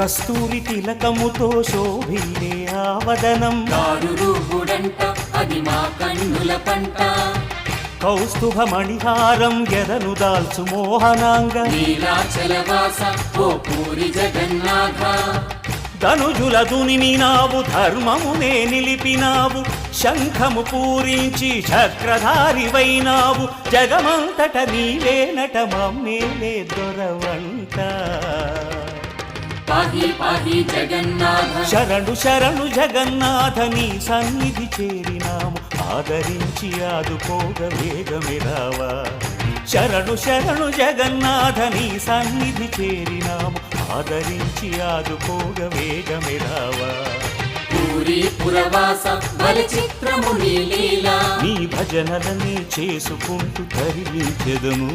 కస్తూరి తిలకముతో శోభిల్లే ఆవదనం. అది మా కన్నుల పంట. కౌస్తుభ మణిహారం ఎదను దాల్చు మోహనాంగ. ఓ పూరి జగన్నాథ. ధనుజుల దునిమినావు ధర్మమునే నిలిపినావు. శంఖము పూరించి చక్రధారివైనావు. జగమంతట నీవేనట మమ్మేలే దొరవంట. పాహి పాహి జగన్నాథ. శరణు శరణు జగన్నాథ నీ సన్నిధి చేరినాము. ఆదరించి ఆదుకోగ వేగమిరావా శరణు శరణు జగన్నాథ నీ సన్నిధి చేరినాము. ఆదరించి ఆదుకోగ వేగమిరావా పూరి పురవాస బలి చిత్రము నీ లీలా. నీ భజనలనే చేసుకుంటూ తరించెదము